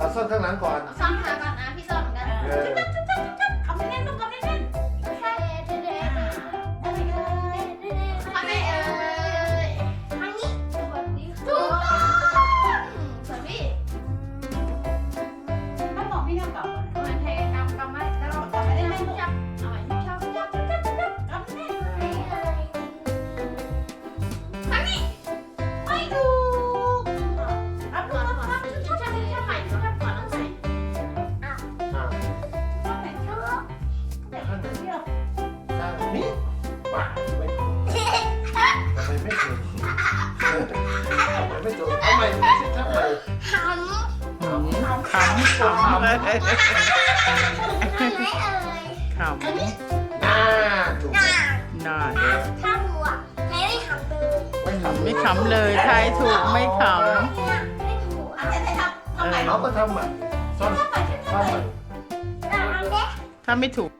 ตัดส้นข้างหลังก่อน เอาซ่อมขาก่อนนะพี่โซ ทำไมไม่ถูกทำไมไม่ถูกทำไมไม่ใช่ทำไมหำขำขำเลยไหนเอ่ยขำอ่าถูกหน้าน่าถ้าหัวไหนไม่หำเลยไม่ถูกไม่ขำเลยทายถูกไม่ขเนี่ยไม่ถูกอะแต่แต่ทำทำใหม่เขาก็ทำอะซ่อนทำใหม่ขึ้นซ่อนใหม่ใหม่ตามเด็กำถ้าไม่ถูก